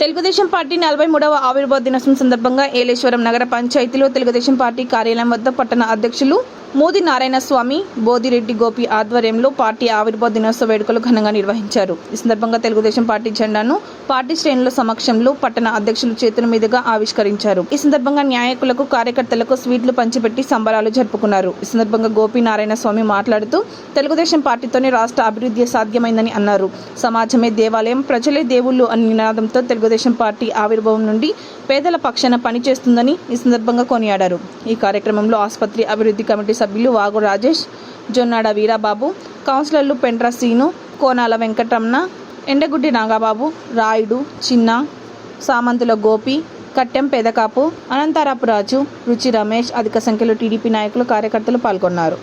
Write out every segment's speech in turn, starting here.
Telugu Desam party నలభై మూడవ ఆవిర్భావ దినోత్సవం సందర్భంగా ఏలేశ్వరం నగర పంచాయతీలో తెలుగుదేశం పార్టీ కార్యాలయం వద్ద పట్టణ అధ్యక్షులు మోది నారాయణ స్వామి బోదిరెడ్డి గోపి ఆధ్వర్యంలో పార్టీ ఆవిర్భావ దినోత్సవ వేడుకలు ఘనంగా నిర్వహించారు. ఈ సందర్భంగా తెలుగుదేశం పార్టీ జెండాను పార్టీ శ్రేణుల సమక్షంలో పట్టణ అధ్యక్షులు చేతుల మీదుగా ఆవిష్కరించారు. ఈ సందర్భంగా న్యాయకులకు కార్యకర్తలకు స్వీట్లు పంచిపెట్టి సంబరాలు జరుపుకున్నారు. ఈ సందర్భంగా గోపి నారాయణ స్వామి మాట్లాడుతూ తెలుగుదేశం పార్టీతోనే రాష్ట్ర అభివృద్ధి సాధ్యమైందని అన్నారు. సమాజమే దేవాలయం ప్రజలే దేవుళ్ళు అనే నినాదంతో తెలుగుదేశం పార్టీ ఆవిర్భావం నుండి పేదల పక్షాన పనిచేస్తుందని ఈ సందర్భంగా కొనియాడారు. ఈ కార్యక్రమంలో ఆసుపత్రి అభివృద్ధి కమిటీ సభ్యులు వాగు రాజేష్ జొన్నాడ వీరాబాబు కౌన్సిలర్లు పెంట్ర సీను కోనాల వెంకటరమణ ఎండగుడ్డి నాగబాబు రాయుడు చిన్న సామంతుల గోపి కట్టెం పెదకాపు అనంతారాపు రాజు రుచి రమేష్ అధిక సంఖ్యలో టీడీపీ నాయకులు కార్యకర్తలు పాల్గొన్నారు.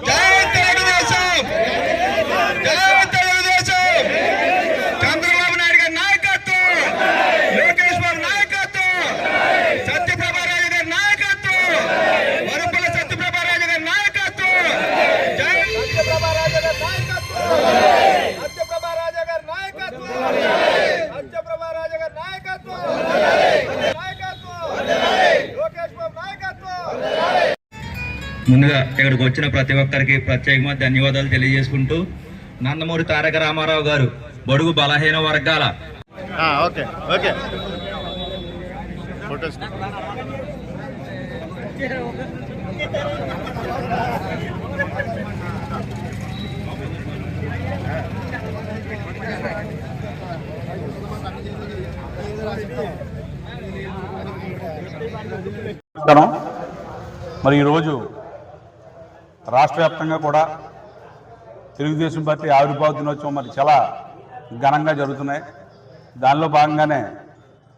జై తెలుగుదేశం జై తెలుగుదేశం చంద్రబాబు నాయుడు గారి నాయకత్వం లోకేష్ బాబు నాయకత్వం సత్యప్రభారాజు గారి నాయకత్వం వరుపుల సత్యప్రభారాజు గారి నాయకత్వం జై సత్యప్రభారాజు గారి నాయకత్వం సత్యప్రభారాజు గారి నాయకత్వం సత్యప్రభారాజు గారి నాయకత్వం నాయకత్వం లోకేష్ బాబు నాయకత్వం ముందుగా ఇక్కడికి వచ్చిన ప్రతి ఒక్కరికి ప్రత్యేకంగా ధన్యవాదాలు తెలియజేసుకుంటూ నందమూరి తారక రామారావు గారు బడుగు బలహీన వర్గాల. ఆ, ఓకే ఓకే. నమస్కారం. మరి ఈరోజు రాష్ట్ర వ్యాప్తంగా కూడా తెలుగుదేశం పార్టీ ఆవిర్భావ దినోత్సవం మరి చాలా ఘనంగా జరుగుతున్నాయి. దానిలో భాగంగానే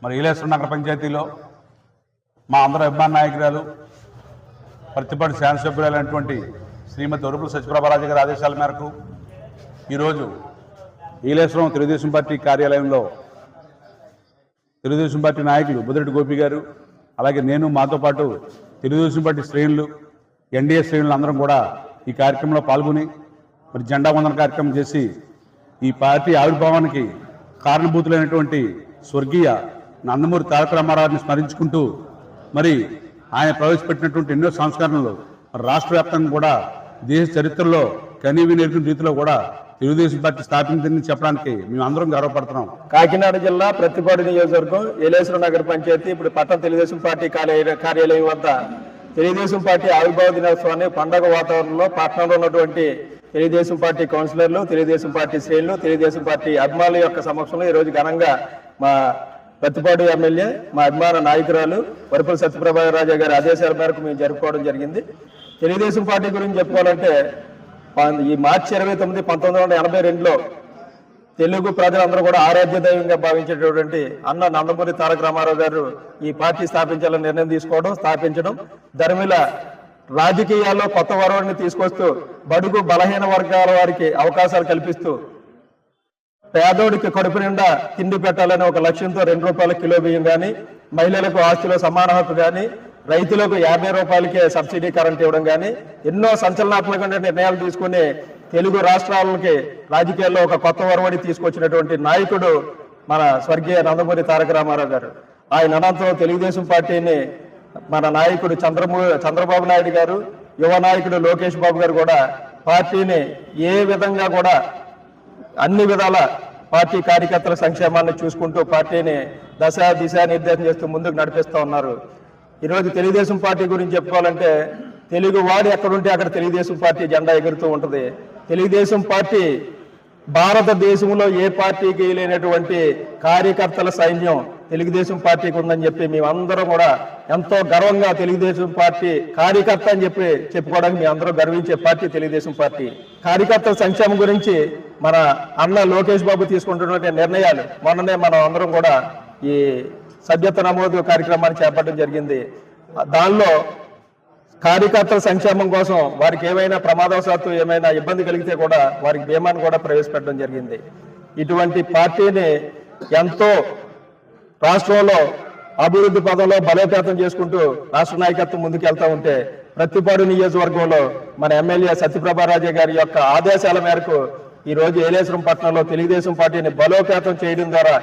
మరి ఈలేశ్వర నగర పంచాయతీలో మా అందరూ అభిమాన నాయకురాలు ప్రతిపాటి శాసనసభ్యులైనటువంటి శ్రీమతి ఒరుపుల సత్యప్రభారాజు గారి ఆదేశాల మేరకు ఈరోజు ఈలేశ్వరం తెలుగుదేశం పార్టీ కార్యాలయంలో తెలుగుదేశం పార్టీ నాయకులు బుదిరెడ్డి గోపి గారు అలాగే నేను మాతో పాటు తెలుగుదేశం పార్టీ శ్రేణులు ఎన్డీఏ శ్రేణులు అందరం కూడా ఈ కార్యక్రమంలో పాల్గొని మరి జెండా వందన కార్యక్రమం చేసి ఈ పార్టీ ఆవిర్భావానికి కారణభూతులైనటువంటి స్వర్గీయ నందమూరి తారక రామారావుని స్మరించుకుంటూ మరి ఆయన ప్రవేశపెట్టినటువంటి ఎన్నో సంస్కరణలు రాష్ట్ర వ్యాప్తంగా కూడా దేశ చరిత్రలో కనీవి నేర్పిన రీతిలో కూడా తెలుగుదేశం పార్టీ స్థాపించిందని చెప్పడానికి మేము అందరం గర్వపడుతున్నాం. కాకినాడ జిల్లా ప్రతిపాడు నియోజకవర్గం ఏలేశ్వర నగర పంచాయతీ ఇప్పుడు పట్టణ తెలుగుదేశం పార్టీ కార్యాలయ- కార్యాలయం వద్ద తెలుగుదేశం పార్టీ ఆవిర్భావ దినోత్సవాన్ని పండగ వాతావరణంలో పట్టణంలో ఉన్నటువంటి తెలుగుదేశం పార్టీ కౌన్సిలర్లు తెలుగుదేశం పార్టీ శ్రేణులు తెలుగుదేశం పార్టీ అభిమానుల యొక్క సమక్షంలో ఈరోజు ఘనంగా మా ప్రతిపాడు ఎమ్మెల్యే మా అభిమాన నాయకురాలు వరపుల సత్యప్రభారాజు గారి ఆదేశాల మేరకు మేము జరుపుకోవడం జరిగింది. తెలుగుదేశం పార్టీ గురించి చెప్పుకోవాలంటే ఈ మార్చి ఇరవై తొమ్మిది పంతొమ్మిది వందల ఎనభై రెండులో తెలుగు ప్రజలందరూ కూడా ఆరాధ్య దైవంగా భావించేటటువంటి అన్న నందమూరి తారక రామారావు గారు ఈ పార్టీ స్థాపించాలని నిర్ణయం తీసుకోవడం స్థాపించడం. ధర్మిల రాజకీయాల్లో కొత్త వరవడిని తీసుకొస్తూ బడుగు బలహీన వర్గాల వారికి అవకాశాలు కల్పిస్తూ పేదోడికి కడుపు నిండా తిండి పెట్టాలనే ఒక లక్ష్యంతో రెండు రూపాయల కిలో బియ్యం కానీ మహిళలకు ఆస్తిలో సమాన హక్కు కానీ రైతులకు యాభై రూపాయలకే సబ్సిడీ కరెంట్ ఇవ్వడం కానీ ఎన్నో సంచలనాత్మకమైన నిర్ణయాలు తీసుకుని తెలుగు రాష్ట్రాలకి రాజకీయాల్లో ఒక కొత్త వరవడి తీసుకొచ్చినటువంటి నాయకుడు మన స్వర్గీయ నందమూరి తారక రామారావు గారు. ఆయన అనంతరం తెలుగుదేశం పార్టీని మన నాయకుడు చంద్రమూ చంద్రబాబు నాయుడు గారు యువ నాయకుడు లోకేష్ బాబు గారు కూడా పార్టీని ఏ విధంగా కూడా అన్ని విధాల పార్టీ కార్యకర్తల సంక్షేమాన్ని చూసుకుంటూ పార్టీని దశ దిశ నిర్దేశం చేస్తూ ముందుకు నడిపిస్తూ ఉన్నారు. ఈరోజు తెలుగుదేశం పార్టీ గురించి చెప్పుకోవాలంటే తెలుగు వాడు ఎక్కడుంటే అక్కడ తెలుగుదేశం పార్టీ జెండా ఎగురుతూ ఉంటుంది. తెలుగుదేశం పార్టీ భారతదేశంలో ఏ పార్టీకి లేనటువంటి కార్యకర్తల సైన్యం తెలుగుదేశం పార్టీకి ఉందని చెప్పి మేమందరం కూడా ఎంతో గర్వంగా తెలుగుదేశం పార్టీ కార్యకర్త అని చెప్పి చెప్పుకోవడానికి మీ అందరూ గర్వించే పార్టీ తెలుగుదేశం పార్టీ. కార్యకర్తల సంక్షేమం గురించి మన అన్న లోకేష్ బాబు తీసుకుంటున్నటువంటి నిర్ణయాలు మొన్ననే మనం అందరం కూడా ఈ సభ్యత్వ నమోదు కార్యక్రమాన్ని చేపట్టడం జరిగింది. దానిలో కార్యకర్తల సంక్షేమం కోసం వారికి ఏమైనా ప్రమాదవశాత్తు ఏమైనా ఇబ్బంది కలిగితే కూడా వారికి బీమాను కూడా ప్రవేశపెట్టడం జరిగింది. ఇటువంటి పార్టీని ఎంతో రాష్ట్రంలో అభివృద్ధి పదంలో బలోపేతం చేసుకుంటూ రాష్ట్ర నాయకత్వం ముందుకు వెళ్తా ఉంటే ప్రతిపాడు నియోజకవర్గంలో మన ఎమ్మెల్యే సత్యప్రభారాజే గారి యొక్క ఆదేశాల మేరకు ఈ రోజు ఏలేశ్వరం పట్టణంలో తెలుగుదేశం పార్టీని బలోపేతం చేయడం ద్వారా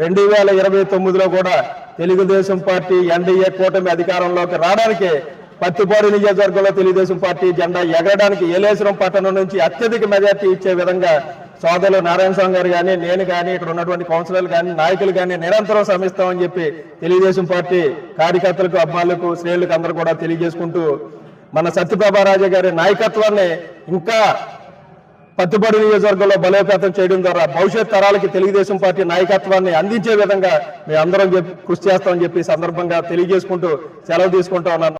రెండు వేల ఇరవై తొమ్మిదిలో కూడా తెలుగుదేశం పార్టీ ఎన్డీఏ కూటమి అధికారంలోకి రావడానికి పత్తిపాడు నియోజకవర్గంలో తెలుగుదేశం పార్టీ జెండా ఎగరడానికి ఏలేశ్వరం పట్టణం నుంచి అత్యధిక మెజార్టీ ఇచ్చే విధంగా సోదరులు నారాయణ స్వామి గారు కానీ నేను కానీ ఇక్కడ ఉన్నటువంటి కౌన్సిలర్లు కానీ నాయకులు కానీ నిరంతరం శ్రమిస్తామని చెప్పి తెలుగుదేశం పార్టీ కార్యకర్తలకు అమ్మాలకు శ్రేణులకు అందరూ కూడా తెలియజేసుకుంటూ మన సత్యప్రభారాజు గారి నాయకత్వాన్ని ఇంకా పత్తిపాడు నియోజకవర్గంలో బలోపేతం చేయడం ద్వారా భవిష్యత్ తరాలకి తెలుగుదేశం పార్టీ నాయకత్వాన్ని అందించే విధంగా మేము అందరం కృషి చేస్తామని చెప్పి సందర్భంగా తెలియజేసుకుంటూ సెలవు తీసుకుంటా ఉన్నాను.